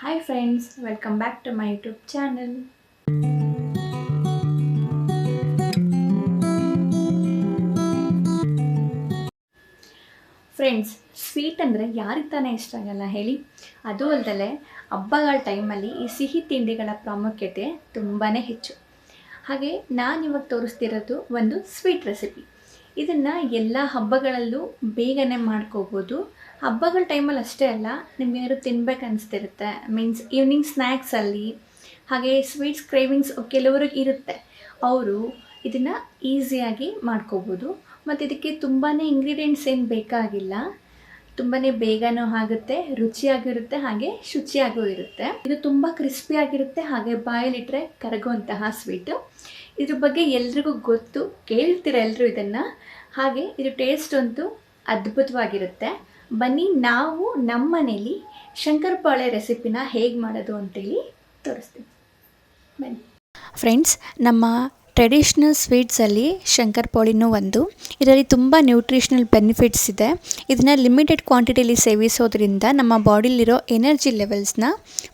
Hi friends welcome back to my YouTube channel friends sweet ಅಂದರೆ ಯಾರಿಗೆ ತಾನೇ ಇಷ್ಟ ಆಗಲ್ಲ ಹೇಳಿ? ಅದು ಅಲ್ಲದೆ ಹಬ್ಬಗಳ ಟೈಮಲ್ಲಿ ಈ ಸಿಹಿ ತಿಂಡಿಗಳ ಪ್ರಾಮುಖ್ಯತೆ ತುಂಬಾ ಹೆಚ್ಚು. ಹಾಗೆ ನಾನು ಇವಾಗ ತೋರಿಸ್ತಿರೋದು ಒಂದು ಸ್ವೀಟ್ ರೆಸಿಪಿ ಇದನ್ನು ಎಲ್ಲ ಹಬ್ಬಗಳಲ್ಲೂ ಬೇಗನೆ ಮಾಡ್ಕೋಬೋದು. ಹಬ್ಬಗಳ ಟೈಮಲ್ಲಿ ಅಷ್ಟೇ ಅಲ್ಲ, ನಿಮಗೇನಾದ್ರು ತಿನ್ಬೇಕು ಅನಿಸ್ತಿರುತ್ತೆ. ಮೀನ್ಸ್ ಈವ್ನಿಂಗ್ ಸ್ನ್ಯಾಕ್ಸಲ್ಲಿ ಹಾಗೆ ಸ್ವೀಟ್ಸ್ ಕ್ರೇವಿಂಗ್ಸ್ ಕೆಲವ್ರಿಗೆ ಇರುತ್ತೆ. ಅವರು ಇದನ್ನು ಈಸಿಯಾಗಿ ಮಾಡ್ಕೋಬೋದು. ಮತ್ತು ಇದಕ್ಕೆ ತುಂಬಾ ಇಂಗ್ರೀಡಿಯೆಂಟ್ಸ್ ಏನು ಬೇಕಾಗಿಲ್ಲ. ತುಂಬಾ ಬೇಗನೂ ಆಗುತ್ತೆ, ರುಚಿಯಾಗಿರುತ್ತೆ, ಹಾಗೆ ಶುಚಿಯಾಗೂ ಇರುತ್ತೆ. ಇದು ತುಂಬ ಕ್ರಿಸ್ಪಿಯಾಗಿರುತ್ತೆ ಹಾಗೆ ಬಾಯಲ್ಲಿಟ್ಟರೆ ಕರಗುವಂತಹ ಸ್ವೀಟು ಇದ್ರ ಬಗ್ಗೆ ಎಲ್ರಿಗೂ ಗೊತ್ತು, ಕೇಳ್ತೀರ ಎಲ್ಲರೂ ಇದನ್ನು? ಹಾಗೆ ಇದು ಟೇಸ್ಟ್ ಅಂತೂ ಅದ್ಭುತವಾಗಿರುತ್ತೆ. ಬನ್ನಿ, ನಾವು ನಮ್ಮ ಮನೇಲಿ ಶಂಕರಪಾಳೆ ರೆಸಿಪಿನ ಹೇಗೆ ಮಾಡೋದು ಅಂತೇಳಿ ತೋರಿಸ್ತೀನಿ ಬನ್ನಿ. ಫ್ರೆಂಡ್ಸ್ ನಮ್ಮ ಟ್ರೆಡಿಷ್ನಲ್ ಸ್ವೀಟ್ಸಲ್ಲಿ ಶಂಕರಪೋಳಿನೂ ಒಂದು. ಇದರಲ್ಲಿ ತುಂಬ ನ್ಯೂಟ್ರಿಷನಲ್ ಬೆನಿಫಿಟ್ಸ್ ಇದೆ. ಇದನ್ನು ಲಿಮಿಟೆಡ್ ಕ್ವಾಂಟಿಟಿಲಿ ಸೇವಿಸೋದ್ರಿಂದ ನಮ್ಮ ಬಾಡಿಲಿರೋ ಎನರ್ಜಿ ಲೆವೆಲ್ಸ್ನ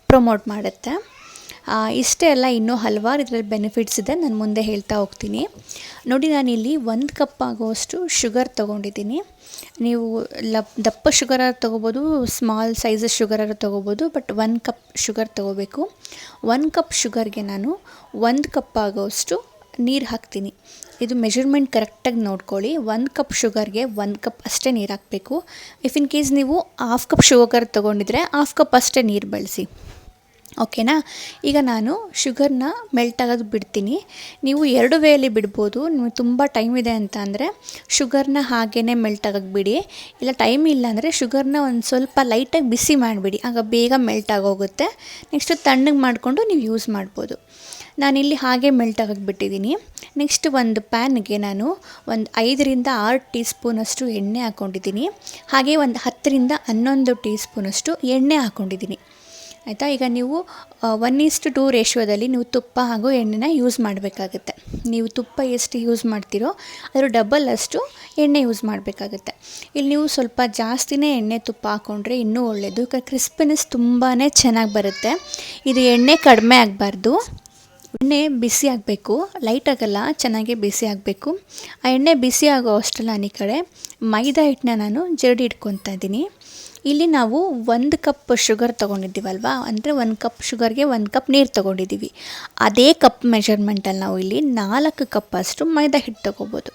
ಪ್ರಮೋಟ್ ಮಾಡುತ್ತೆ. ಇಷ್ಟೇ ಅಲ್ಲ, ಇನ್ನೂ ಹಲವಾರು ಇದರಲ್ಲಿ ಬೆನಿಫಿಟ್ಸ್ ಇದೆ. ನಾನು ಮುಂದೆ ಹೇಳ್ತಾ ಹೋಗ್ತೀನಿ. ನೋಡಿ ನಾನಿಲ್ಲಿ ಒಂದು ಕಪ್ ಆಗುವಷ್ಟು ಶುಗರ್ ತೊಗೊಂಡಿದ್ದೀನಿ. ನೀವು ಲಪ್, ದಪ್ಪ ಶುಗರ ತೊಗೋಬೋದು ಸ್ಮಾಲ್ ಸೈಜಸ್ ಶುಗರ ತೊಗೋಬೋದು ಬಟ್ ಒನ್ ಕಪ್ ಶುಗರ್ ತೊಗೋಬೇಕು. ಒನ್ ಕಪ್ ಶುಗರ್ಗೆ ನಾನು ಒಂದು ಕಪ್ ಆಗೋಷ್ಟು ನೀರು ಹಾಕ್ತೀನಿ. ಇದು ಮೆಜರ್ಮೆಂಟ್ ಕರೆಕ್ಟಾಗಿ ನೋಡ್ಕೊಳ್ಳಿ. ಒಂದು ಕಪ್ ಶುಗರ್ಗೆ ಒಂದು ಕಪ್ ಅಷ್ಟೇ ನೀರು ಹಾಕಬೇಕು. ಇಫ್ ಇನ್ ಕೇಸ್ ನೀವು ಹಾಫ್ ಕಪ್ ಶುಗರ್ ತೊಗೊಂಡಿದ್ರೆ ಹಾಫ್ ಕಪ್ ಅಷ್ಟೇ ನೀರು ಬಳಸಿ. ಓಕೆನಾ? ಈಗ ನಾನು ಶುಗರ್ನ ಮೆಲ್ಟ್ ಆಗೋದು ಬಿಡ್ತೀನಿ. ನೀವು ಎರಡು ವೇಯಲ್ಲಿ ಬಿಡ್ಬೋದು. ನಿಮಗೆ ತುಂಬ ಟೈಮ್ ಇದೆ ಅಂತ ಅಂದರೆ ಶುಗರ್ನ ಹಾಗೇ ಮೆಲ್ಟ್ ಆಗೋಕ್ಕೆ ಬಿಡಿ. ಇಲ್ಲ ಟೈಮ್ ಇಲ್ಲ ಅಂದರೆ ಶುಗರ್ನ ಒಂದು ಸ್ವಲ್ಪ ಲೈಟಾಗಿ ಬಿಸಿ ಮಾಡಿಬಿಡಿ. ಆಗ ಬೇಗ ಮೆಲ್ಟ್ ಆಗೋಗುತ್ತೆ. ನೆಕ್ಸ್ಟ್ ತಣ್ಣಗೆ ಮಾಡಿಕೊಂಡು ನೀವು ಯೂಸ್ ಮಾಡ್ಬೋದು. ನಾನಿಲ್ಲಿ ಹಾಗೆ ಮೆಲ್ಟ್ ಆಗೋಕ್ಕೆ ಬಿಟ್ಟಿದ್ದೀನಿ. ನೆಕ್ಸ್ಟ್ ಒಂದು ಪ್ಯಾನ್ಗೆ ನಾನು ಒಂದು ಐದರಿಂದ ಆರು ಟೀ ಸ್ಪೂನಷ್ಟು ಎಣ್ಣೆ ಹಾಕ್ಕೊಂಡಿದ್ದೀನಿ ಹಾಗೆ ಒಂದು ಹತ್ತರಿಂದ ಹನ್ನೊಂದು ಟೀ ಸ್ಪೂನಷ್ಟು ಎಣ್ಣೆ ಹಾಕ್ಕೊಂಡಿದ್ದೀನಿ ಆಯಿತಾ? ಈಗ ನೀವು ಒನ್ ಈಸ್ಟ್ ಟೂ ರೇಷ್ಯೋದಲ್ಲಿ ನೀವು ತುಪ್ಪ ಹಾಗೂ ಎಣ್ಣೆನ ಯೂಸ್ ಮಾಡಬೇಕಾಗುತ್ತೆ. ನೀವು ತುಪ್ಪ ಎಷ್ಟು ಯೂಸ್ ಮಾಡ್ತೀರೋ, ಅದರ ಡಬಲ್ ಅಷ್ಟು ಎಣ್ಣೆ ಯೂಸ್ ಮಾಡಬೇಕಾಗುತ್ತೆ. ಇಲ್ಲಿ ನೀವು ಸ್ವಲ್ಪ ಜಾಸ್ತಿನೇ ಎಣ್ಣೆ ತುಪ್ಪ ಹಾಕ್ಕೊಂಡ್ರೆ ಇನ್ನೂ ಒಳ್ಳೆಯದು ಕ್ರಿಸ್ಪಿನೆಸ್ ತುಂಬಾ ಚೆನ್ನಾಗಿ ಬರುತ್ತೆ. ಇದು ಎಣ್ಣೆ ಕಡಿಮೆ ಆಗಬಾರ್ದು. ಎಣ್ಣೆ ಬಿಸಿ ಆಗಬೇಕು. ಲೈಟ್ ಆಗಲ್ಲ, ಚೆನ್ನಾಗಿ ಬಿಸಿ ಆಗಬೇಕು. ಆ ಎಣ್ಣೆ ಬಿಸಿ ಆಗೋ ಅಷ್ಟೆಲ್ಲ ಈ ಕಡೆ ಮೈದಾ ಹಿಟ್ಟನ್ನ ನಾನು ಜರಡಿ ಇಟ್ಕೊತಾ ಇದ್ದೀನಿ. ಇಲ್ಲಿ ನಾವು ಒಂದು ಕಪ್ ಶುಗರ್ ತೊಗೊಂಡಿದ್ದೀವಲ್ವ? ಅಂದರೆ ಒಂದು ಕಪ್ ಶುಗರ್ಗೆ ಒಂದು ಕಪ್ ನೀರು ತೊಗೊಂಡಿದ್ದೀವಿ. ಅದೇ ಕಪ್ ಮೆಷರ್ಮೆಂಟಲ್ಲಿ ನಾವು ಇಲ್ಲಿ ನಾಲ್ಕು ಕಪ್ ಅಷ್ಟು ಮೈದಾ ಹಿಟ್ಟು ತೊಗೋಬೋದು.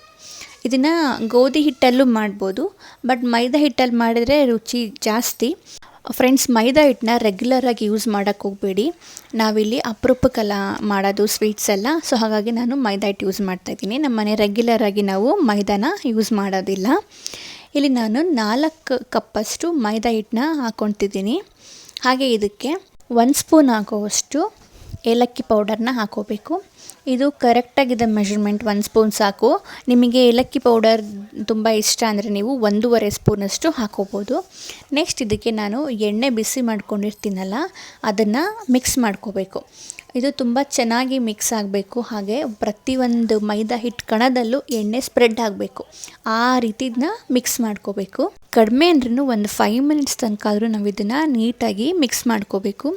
ಇದನ್ನು ಗೋಧಿ ಹಿಟ್ಟಲ್ಲೂ ಮಾಡ್ಬೋದು. ಬಟ್ ಮೈದಾ ಹಿಟ್ಟಲ್ಲಿ ಮಾಡಿದರೆ ರುಚಿ ಜಾಸ್ತಿ. ಫ್ರೆಂಡ್ಸ್ ಮೈದಾ ಹಿಟ್ಟನ್ನ ರೆಗ್ಯುಲರಾಗಿ ಯೂಸ್ ಮಾಡೋಕ್ಕೆ ಹೋಗಬೇಡಿ. ನಾವಿಲ್ಲಿ ಅಪರೂಪಕ್ಕೆಲ್ಲ ಮಾಡೋದು ಸ್ವೀಟ್ಸ್ ಎಲ್ಲ. ಸೊ ಹಾಗಾಗಿ ನಾನು ಮೈದಾ ಹಿಟ್ಟು ಯೂಸ್ ಮಾಡ್ತಾಯಿದ್ದೀನಿ ನಮ್ಮ ಮನೆ ರೆಗ್ಯುಲರಾಗಿ ನಾವು ಮೈದಾನ ಯೂಸ್ ಮಾಡೋದಿಲ್ಲ. ಇಲ್ಲಿ ನಾನು ನಾಲ್ಕು ಕಪ್ಪಷ್ಟು ಮೈದಾ ಹಿಟ್ಟನ್ನ ಹಾಕ್ಕೊತಿದ್ದೀನಿ ಹಾಗೆ ಇದಕ್ಕೆ ಒಂದು ಸ್ಪೂನ್ ಹಾಕೋವಷ್ಟು ಏಲಕ್ಕಿ ಪೌಡರ್ನ ಹಾಕೋಬೇಕು. ಇದು ಕರೆಕ್ಟಾಗಿದೆ ಮೆಷರ್ಮೆಂಟ್ ಒಂದು ಸ್ಪೂನ್ ಸಾಕು. ನಿಮಗೆ ಏಲಕ್ಕಿ ಪೌಡರ್ ತುಂಬ ಇಷ್ಟ ಅಂದರೆ ನೀವು ಒಂದೂವರೆ ಸ್ಪೂನಷ್ಟು ಹಾಕೋಬೋದು. ನೆಕ್ಸ್ಟ್ ಇದಕ್ಕೆ ನಾನು ಎಣ್ಣೆ ಬಿಸಿ ಮಾಡ್ಕೊಂಡಿರ್ತೀನಲ್ಲ, ಅದನ್ನು ಮಿಕ್ಸ್ ಮಾಡ್ಕೋಬೇಕು. ಇದು ತುಂಬ ಚೆನ್ನಾಗಿ ಮಿಕ್ಸ್ ಆಗಬೇಕು. ಹಾಗೆ ಪ್ರತಿಯೊಂದು ಮೈದಾ ಹಿಟ್ಟು ಕಣದಲ್ಲೂ ಎಣ್ಣೆ ಸ್ಪ್ರೆಡ್ ಆಗಬೇಕು. ಆ ರೀತಿದನ್ನ ಮಿಕ್ಸ್ ಮಾಡ್ಕೋಬೇಕು. ಕಡಿಮೆ ಅಂದ್ರೂ ಒಂದು ಫೈವ್ ಮಿನಿಟ್ಸ್ ತನಕ ಆದರೂ ನಾವು ಇದನ್ನು ನೀಟಾಗಿ ಮಿಕ್ಸ್ ಮಾಡ್ಕೋಬೇಕು.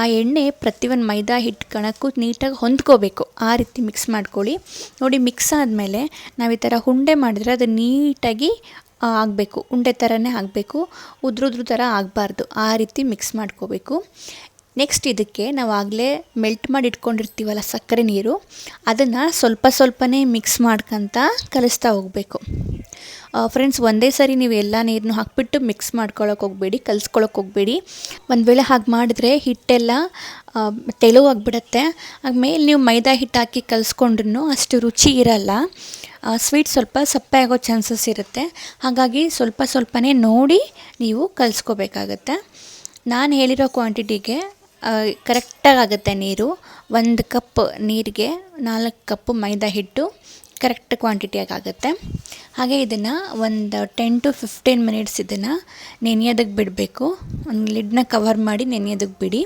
ಆ ಎಣ್ಣೆ ಪ್ರತಿಯೊಂದು ಮೈದಾ ಹಿಟ್ಟು ಕಣಕ್ಕೂ ನೀಟಾಗಿ ಹೊಂದ್ಕೋಬೇಕು. ಆ ರೀತಿ ಮಿಕ್ಸ್ ಮಾಡ್ಕೊಳ್ಳಿ. ನೋಡಿ ಮಿಕ್ಸ್ ಆದಮೇಲೆ ನಾವು ಈ ಥರ ಉಂಡೆ ಮಾಡಿದ್ರೆ ಅದು ನೀಟಾಗಿ ಆಗಬೇಕು. ಉಂಡೆ ಥರನೇ ಆಗಬೇಕು. ಉದ್ರುದ್ರ ಥರ ಆಗಬಾರ್ದು. ಆ ರೀತಿ ಮಿಕ್ಸ್ ಮಾಡ್ಕೋಬೇಕು. ನೆಕ್ಸ್ಟ್ ಇದಕ್ಕೆ ನಾವು ಆಗಲೇ ಮೆಲ್ಟ್ ಮಾಡಿ ಇಟ್ಕೊಂಡಿರ್ತೀವಲ್ಲ ಸಕ್ಕರೆ ನೀರು, ಅದನ್ನು ಸ್ವಲ್ಪ ಸ್ವಲ್ಪನೇ ಮಿಕ್ಸ್ ಮಾಡ್ಕೊತ ಕಲಿಸ್ತಾ ಹೋಗಬೇಕು. ಫ್ರೆಂಡ್ಸ್ ಒಂದೇ ಸರಿ ನೀವು ಎಲ್ಲ ನೀರನ್ನು ಹಾಕ್ಬಿಟ್ಟು ಮಿಕ್ಸ್ ಮಾಡ್ಕೊಳಕ್ಕೆ ಹೋಗಬೇಡಿ ಕಲಿಸ್ಕೊಳಕ್ಕೆ ಹೋಗಬೇಡಿ. ಒಂದು ವೇಳೆ ಹಾಗೆ ಮಾಡಿದ್ರೆ ಹಿಟ್ಟೆಲ್ಲ ತೆಳುವಾಗ್ಬಿಡತ್ತೆ. ಆಮೇಲೆ ನೀವು ಮೈದಾ ಹಿಟ್ಟು ಹಾಕಿ ಕಲಿಸ್ಕೊಂಡ್ರೂ ಅಷ್ಟು ರುಚಿ ಇರಲ್ಲ. ಸ್ವೀಟ್ ಸ್ವಲ್ಪ ಸಪ್ಪೆ ಆಗೋ ಚಾನ್ಸಸ್ ಇರುತ್ತೆ. ಹಾಗಾಗಿ ಸ್ವಲ್ಪ ಸ್ವಲ್ಪನೇ ನೋಡಿ ನೀವು ಕಲಿಸ್ಕೋಬೇಕಾಗತ್ತೆ. ನಾನು ಹೇಳಿರೋ ಕ್ವಾಂಟಿಟಿಗೆ ಕರೆಕ್ಟಾಗಿ ಆಗುತ್ತೆ ನೀರು. ಒಂದು ಕಪ್ ನೀರಿಗೆ ನಾಲ್ಕು ಕಪ್ ಮೈದಾ ಹಿಟ್ಟು ಕರೆಕ್ಟ್ ಕ್ವಾಂಟಿಟಿಯಾಗಿ ಆಗುತ್ತೆ ಹಾಗೆ ಇದನ್ನು ಒಂದು ಟೆನ್ ಟು ಫಿಫ್ಟೀನ್ ಮಿನಿಟ್ಸ್ ಇದನ್ನು ನೆನೆಯೋದಕ್ಕೆ ಬಿಡಬೇಕು. ಒಂದು ಲಿಡ್ನ ಕವರ್ ಮಾಡಿ ನೆನೆಯೋದಕ್ಕೆ ಬಿಡಿ.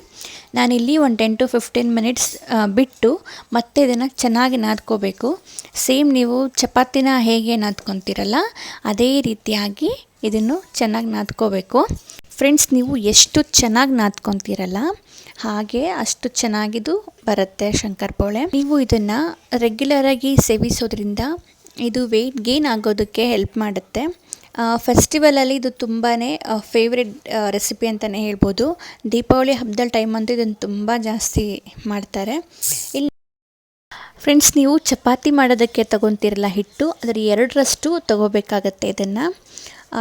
ನಾನಿಲ್ಲಿ ಒಂದು ಟೆನ್ ಟು ಫಿಫ್ಟೀನ್ ಮಿನಿಟ್ಸ್ ಬಿಟ್ಟು ಮತ್ತೆ ಇದನ್ನು ಚೆನ್ನಾಗಿ ನಾದ್ಕೋಬೇಕು. ಸೇಮ್ ನೀವು ಚಪಾತಿನ ಹೇಗೆ ನಾದ್ಕೊತೀರಲ್ಲ, ಅದೇ ರೀತಿಯಾಗಿ ಇದನ್ನು ಚೆನ್ನಾಗಿ ನಾದ್ಕೋಬೇಕು. ಫ್ರೆಂಡ್ಸ್ ನೀವು ಎಷ್ಟು ಚೆನ್ನಾಗಿ ನಾದ್ಕೊತೀರಲ್ಲ, ಹಾಗೆ ಅಷ್ಟು ಚೆನ್ನಾಗಿದು ಬರುತ್ತೆ ಶಂಕರಪೋಳೆ ನೀವು ಇದನ್ನು ರೆಗ್ಯುಲರಾಗಿ ಸೇವಿಸೋದ್ರಿಂದ ಇದು ವೆಯ್ಟ್ ಗೇನ್ ಆಗೋದಕ್ಕೆ ಹೆಲ್ಪ್ ಮಾಡುತ್ತೆ. ಫೆಸ್ಟಿವಲಲ್ಲಿ ಇದು ತುಂಬಾ ಫೇವ್ರೆಟ್ ರೆಸಿಪಿ ಅಂತಲೇ ಹೇಳ್ಬೋದು. ದೀಪಾವಳಿ ಹಬ್ಬದ ಟೈಮ್ ಅಂತೂ ಇದನ್ನು ತುಂಬ ಜಾಸ್ತಿ ಮಾಡ್ತಾರೆ. ಇಲ್ಲಿ ಫ್ರೆಂಡ್ಸ್ ನೀವು ಚಪಾತಿ ಮಾಡೋದಕ್ಕೆ ತಗೊತೀರಲ್ಲ ಹಿಟ್ಟು, ಅದರ ಎರಡರಷ್ಟು ತಗೋಬೇಕಾಗತ್ತೆ ಇದನ್ನು.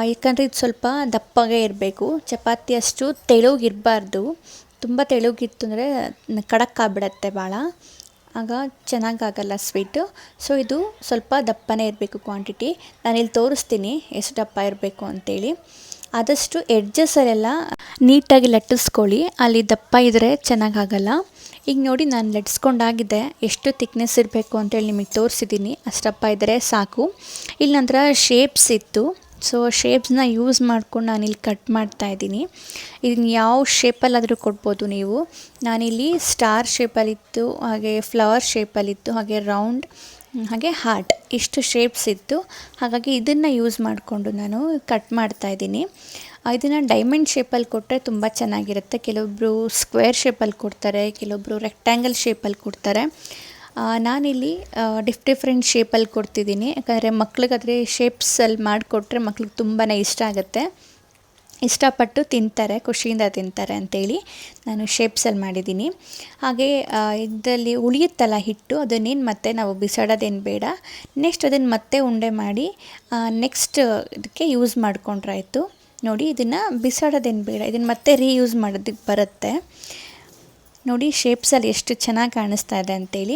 ಯಾಕಂದರೆ ಇದು ಸ್ವಲ್ಪ ದಪ್ಪಗೆ ಇರಬೇಕು. ಚಪಾತಿ ಅಷ್ಟು ತೆಳುಗಿರಬಾರ್ದು. ತುಂಬ ತೆಳುಗಿತ್ತು ಅಂದರೆ ಕಡಕ್ಕಾಗ್ಬಿಡತ್ತೆ ಭಾಳ ಆಗ ಚೆನ್ನಾಗಾಗಲ್ಲ ಸ್ವೀಟು. ಸೊ ಇದು ಸ್ವಲ್ಪ ದಪ್ಪನೇ ಇರಬೇಕು ಕ್ವಾಂಟಿಟಿ ನಾನಿಲ್ಲಿ ತೋರಿಸ್ತೀನಿ ಎಷ್ಟು ದಪ್ಪ ಇರಬೇಕು ಅಂತೇಳಿ. ಆದಷ್ಟು ಎಡ್ಜಸ್ಸಲ್ಲೆಲ್ಲ ನೀಟಾಗಿ ಲಟ್ಟಿಸ್ಕೊಳ್ಳಿ. ಅಲ್ಲಿ ದಪ್ಪ ಇದ್ದರೆ ಚೆನ್ನಾಗಾಗಲ್ಲ. ಈಗ ನೋಡಿ ನಾನು ಲಟ್ಸ್ಕೊಂಡಾಗಿದೆ ಎಷ್ಟು ತಿಕ್ನೆಸ್ ಇರಬೇಕು ಅಂತೇಳಿ ನಿಮಗೆ ತೋರಿಸಿದ್ದೀನಿ. ಅಷ್ಟಪ್ಪ ಇದ್ದರೆ ಸಾಕು. ಇಲ್ಲಿ ನಂತರ ಶೇಪ್ಸ್ ಇತ್ತು. ಸೊ ಶೇಪ್ಸ್ನ ಯೂಸ್ ಮಾಡ್ಕೊಂಡು ನಾನಿಲ್ಲಿ ಕಟ್ ಮಾಡ್ತಾ ಇದ್ದೀನಿ. ಇದನ್ನು ಯಾವ ಶೇಪಲ್ಲಾದರೂ ಕೊಡ್ಬೋದು ನೀವು. ನಾನಿಲ್ಲಿ ಸ್ಟಾರ್ ಶೇಪಲ್ಲಿತ್ತು ಹಾಗೆ ಫ್ಲವರ್ ಶೇಪಲ್ಲಿತ್ತು ಹಾಗೆ ರೌಂಡ್ ಹಾಗೆ ಹಾರ್ಟ್ ಇಷ್ಟು ಶೇಪ್ಸ್ ಇತ್ತು. ಹಾಗಾಗಿ ಇದನ್ನು ಯೂಸ್ ಮಾಡಿಕೊಂಡು ನಾನು ಕಟ್ ಮಾಡ್ತಾ ಇದ್ದೀನಿ. ಇದನ್ನು ಡೈಮಂಡ್ ಶೇಪಲ್ಲಿ ಕೊಟ್ಟರೆ ತುಂಬ ಚೆನ್ನಾಗಿರುತ್ತೆ. ಕೆಲವೊಬ್ಬರು ಸ್ಕ್ವೇರ್ ಶೇಪಲ್ಲಿ ಕೊಡ್ತಾರೆ ಕೆಲವೊಬ್ಬರು ರೆಕ್ಟ್ಯಾಂಗಲ್ ಶೇಪಲ್ಲಿ ಕೊಡ್ತಾರೆ. ನಾನಿಲ್ಲಿ ಡಿಫ್ ಡಿಫ್ರೆಂಟ್ ಶೇಪಲ್ಲಿ ಕೊಡ್ತಿದ್ದೀನಿ. ಯಾಕಂದರೆ ಮಕ್ಳಿಗಾದರೆ ಶೇಪ್ಸಲ್ಲಿ ಮಾಡಿಕೊಟ್ರೆ ಮಕ್ಳಿಗೆ ತುಂಬಾ ಇಷ್ಟ ಆಗುತ್ತೆ. ಇಷ್ಟಪಟ್ಟು ತಿಂತಾರೆ, ಖುಷಿಯಿಂದ ತಿಂತಾರೆ ಅಂಥೇಳಿ ನಾನು ಶೇಪ್ಸಲ್ಲಿ ಮಾಡಿದ್ದೀನಿ. ಹಾಗೆ ಇದರಲ್ಲಿ ಉಳಿಯುತ್ತಲ್ಲ ಹಿಟ್ಟು, ಅದನ್ನೇನು ಮತ್ತೆ ನಾವು ಬಿಸಾಡೋದೇನು ಬೇಡ. ನೆಕ್ಸ್ಟ್ ಅದನ್ನು ಮತ್ತೆ ಉಂಡೆ ಮಾಡಿ ನೆಕ್ಸ್ಟ್ ಇದಕ್ಕೆ ಯೂಸ್ ಮಾಡಿಕೊಂಡ್ರಾಯ್ತು. ನೋಡಿ, ಇದನ್ನು ಬಿಸಾಡೋದೇನು ಬೇಡ. ಇದನ್ನು ಮತ್ತೆ ರೀಯೂಸ್ ಮಾಡೋದಕ್ಕೆ ಬರುತ್ತೆ. ನೋಡಿ ಶೇಪ್ಸಲ್ಲಿ ಎಷ್ಟು ಚೆನ್ನಾಗಿ ಕಾಣಿಸ್ತಾ ಇದೆ ಅಂತೇಳಿ.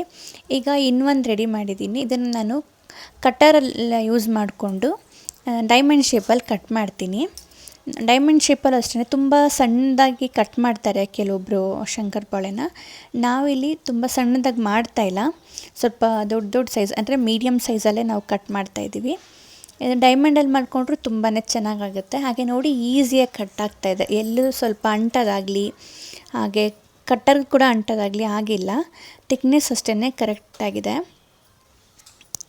ಈಗ ಇನ್ನೊಂದು ರೆಡಿ ಮಾಡಿದ್ದೀನಿ. ಇದನ್ನು ನಾನು ಕಟ್ಟರಲ್ಲ ಯೂಸ್ ಮಾಡಿಕೊಂಡು ಡೈಮಂಡ್ ಶೇಪಲ್ಲಿ ಕಟ್ ಮಾಡ್ತೀನಿ. ಡೈಮಂಡ್ ಶೇಪಲ್ಲಿ ಅಷ್ಟೇ ತುಂಬ ಸಣ್ಣದಾಗಿ ಕಟ್ ಮಾಡ್ತಾರೆ ಕೆಲವೊಬ್ಬರು ಶಂಕರಪಾಳೆನ ನಾವಿಲ್ಲಿ ತುಂಬ ಸಣ್ಣದಾಗಿ ಮಾಡ್ತಾಯಿಲ್ಲ ಸ್ವಲ್ಪ ದೊಡ್ಡ ದೊಡ್ಡ ಸೈಜ್ ಅಂದರೆ ಮೀಡಿಯಮ್ ಸೈಜಲ್ಲೇ ನಾವು ಕಟ್ ಮಾಡ್ತಾಯಿದ್ದೀವಿ ಡೈಮಂಡಲ್ಲಿ ಮಾಡಿಕೊಂಡ್ರೂ ತುಂಬಾ ಚೆನ್ನಾಗಾಗುತ್ತೆ ಹಾಗೆ ನೋಡಿ ಈಸಿಯಾಗಿ ಕಟ್ ಆಗ್ತಾಯಿದೆ ಎಲ್ಲೂ ಸ್ವಲ್ಪ ಅಂಟದಾಗಲಿ, ಹಾಗೆ ಕಟ್ಟರ್ ಕೂಡ ಅಂಟೋದಾಗಲಿ ಆಗಿಲ್ಲ. ಥಿಕ್ನೆಸ್ ಅಷ್ಟೇ ಕರೆಕ್ಟಾಗಿದೆ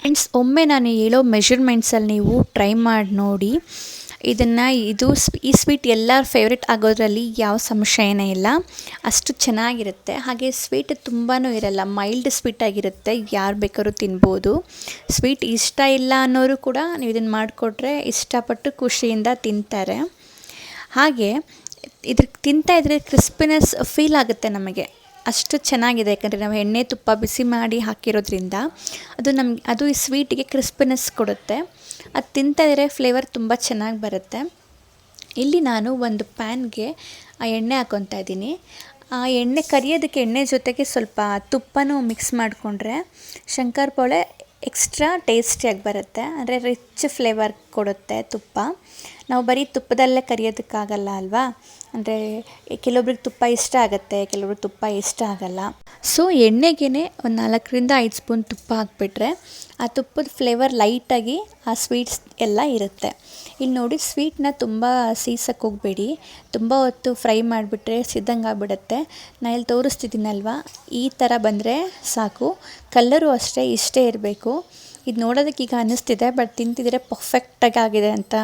ಫ್ರೆಂಡ್ಸ್ ಒಮ್ಮೆ ನಾನು ಹೇಳೋ ಮೆಷರ್ಮೆಂಟ್ಸಲ್ಲಿ ನೀವು ಟ್ರೈ ಮಾಡಿ ನೋಡಿ. ಇದನ್ನು ಇದು ಈ ಸ್ವೀಟ್ ಎಲ್ಲರ ಫೇವ್ರೆಟ್ ಆಗೋದ್ರಲ್ಲಿ ಯಾವ ಸಂಶಯನೇ ಇಲ್ಲ. ಅಷ್ಟು ಚೆನ್ನಾಗಿರುತ್ತೆ. ಹಾಗೆ ಸ್ವೀಟ್ ತುಂಬಾ ಇರಲ್ಲ. ಮೈಲ್ಡ್ ಸ್ವೀಟ್ ಆಗಿರುತ್ತೆ. ಯಾರು ಬೇಕಾದ್ರೂ ತಿನ್ಬೋದು. ಸ್ವೀಟ್ ಇಷ್ಟ ಇಲ್ಲ ಅನ್ನೋರು ಕೂಡ ನೀವು ಇದನ್ನು ಮಾಡಿಕೊಟ್ರೆ ಇಷ್ಟಪಟ್ಟು ಖುಷಿಯಿಂದ ತಿಂತಾರೆ. ಹಾಗೆ ಇದ್ರ ತಿಂತಾ ಇದ್ರೆ ಕ್ರಿಸ್ಪಿನೆಸ್ ಫೀಲ್ ಆಗುತ್ತೆ ನಮಗೆ. ಅಷ್ಟು ಚೆನ್ನಾಗಿದೆ. ಯಾಕಂದರೆ ನಾವು ಎಣ್ಣೆ ತುಪ್ಪ ಬಿಸಿ ಮಾಡಿ ಹಾಕಿರೋದ್ರಿಂದ ಅದು ನಮ್ಗೆ ಅದು ಈ ಸ್ವೀಟಿಗೆ ಕ್ರಿಸ್ಪಿನೆಸ್ ಕೊಡುತ್ತೆ. ಅದು ತಿಂತಾ ಇದ್ದರೆ ಫ್ಲೇವರ್ ತುಂಬ ಚೆನ್ನಾಗಿ ಬರುತ್ತೆ. ಇಲ್ಲಿ ನಾನು ಒಂದು ಪ್ಯಾನ್ಗೆ ಆ ಎಣ್ಣೆ ಹಾಕ್ಕೊತಾ ಇದ್ದೀನಿ. ಆ ಎಣ್ಣೆ ಕರಿಯೋದಕ್ಕೆ ಎಣ್ಣೆ ಜೊತೆಗೆ ಸ್ವಲ್ಪ ತುಪ್ಪನೂ ಮಿಕ್ಸ್ ಮಾಡಿಕೊಂಡ್ರೆ ಶಂಕರಪೋಳೆ ಎಕ್ಸ್ಟ್ರಾ ಟೇಸ್ಟಿಯಾಗಿ ಬರುತ್ತೆ. ಅಂದರೆ ರಿಚ್ ಫ್ಲೇವರ್ ಕೊಡುತ್ತೆ ತುಪ್ಪ. ನಾವು ಬರೀ ತುಪ್ಪದಲ್ಲೇ ಕರಿಯೋದಕ್ಕಾಗಲ್ಲ ಅಲ್ವಾ? ಅಂದರೆ ಕೆಲವೊಬ್ರಿಗೆ ತುಪ್ಪ ಇಷ್ಟ ಆಗುತ್ತೆ, ಕೆಲವೊಬ್ರಿಗೆ ತುಪ್ಪ ಇಷ್ಟ ಆಗಲ್ಲ. ಸೊ ಎಣ್ಣೆಗೆ ಒಂದು ನಾಲ್ಕರಿಂದ ಐದು ಸ್ಪೂನ್ ತುಪ್ಪ ಹಾಕ್ಬಿಟ್ರೆ ಆ ತುಪ್ಪದ ಫ್ಲೇವರ್ ಲೈಟಾಗಿ ಆ ಸ್ವೀಟ್ಸ್ ಎಲ್ಲ ಇರುತ್ತೆ. ಇಲ್ಲಿ ನೋಡಿ ಸ್ವೀಟ್ನ ತುಂಬ ಸೀಸಕ್ಕೆ ಹೋಗಬೇಡಿ. ತುಂಬ ಹೊತ್ತು ಫ್ರೈ ಮಾಡಿಬಿಟ್ರೆ ಸಿದ್ದಂಗೆ ಆಗ್ಬಿಡುತ್ತೆ. ನಾನು ಇಲ್ಲಿ ತೋರಿಸ್ತಿದ್ದೀನಲ್ವ? ಈ ಥರ ಬಂದರೆ ಸಾಕು. ಕಲ್ಲರು ಅಷ್ಟೇ ಇಷ್ಟೇ ಇರಬೇಕು. ಇದು ನೋಡೋದಕ್ಕೆ ಈಗ ಅನ್ನಿಸ್ತಿದೆ ಬಟ್ ತಿಂತಿದ್ರೆ ಪರ್ಫೆಕ್ಟಾಗಿ ಆಗಿದೆ ಅಂತ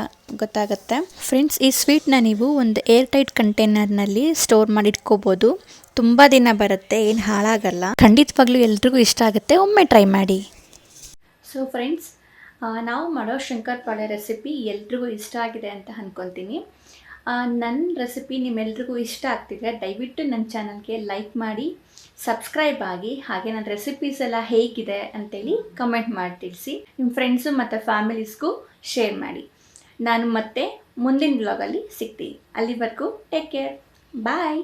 ಗೊತ್ತಾಗುತ್ತೆ. ಫ್ರೆಂಡ್ಸ್ ಈ ಸ್ವೀಟ್ನ ನೀವು ಒಂದು ಏರ್ ಟೈಟ್ ಕಂಟೈನರ್ನಲ್ಲಿ ಸ್ಟೋರ್ ಮಾಡಿ ಇಟ್ಕೋಬೋದು. ತುಂಬ ದಿನ ಬರುತ್ತೆ, ಏನು ಹಾಳಾಗಲ್ಲ. ಖಂಡಿತವಾಗ್ಲೂ ಎಲ್ರಿಗೂ ಇಷ್ಟ ಆಗುತ್ತೆ, ಒಮ್ಮೆ ಟ್ರೈ ಮಾಡಿ. ಸೊ ಫ್ರೆಂಡ್ಸ್ ನಾವು ಮಾಡೋ ಶಂಕರಪಾಳೆ ರೆಸಿಪಿ ಎಲ್ರಿಗೂ ಇಷ್ಟ ಆಗಿದೆ ಅಂತ ಅಂದ್ಕೊತೀನಿ ನನ್ನ ರೆಸಿಪಿ ನಿಮ್ಮೆಲ್ರಿಗೂ ಇಷ್ಟ ಆಗ್ತಿದ್ರೆ ದಯವಿಟ್ಟು ನನ್ನ ಚಾನಲ್ಗೆ ಲೈಕ್ ಮಾಡಿ ಸಬ್ಸ್ಕ್ರೈಬ್ ಆಗಿ, ಹಾಗೆ ನನ್ನ ರೆಸಿಪೀಸ್ ಎಲ್ಲ ಹೇಗಿದೆ ಅಂತೇಳಿ ಕಮೆಂಟ್ ಮಾಡಿ ತಿಳಿಸಿ ನಿಮ್ಮ ಫ್ರೆಂಡ್ಸು ಮತ್ತು ಫ್ಯಾಮಿಲೀಸ್ಗೂ ಶೇರ್ ಮಾಡಿ. ನಾನು ಮತ್ತೆ ಮುಂದಿನ ಬ್ಲಾಗಲ್ಲಿ ಸಿಗ್ತೀನಿ. ಅಲ್ಲಿವರೆಗೂ ಟೇಕ್ ಕೇರ್ ಬಾಯ್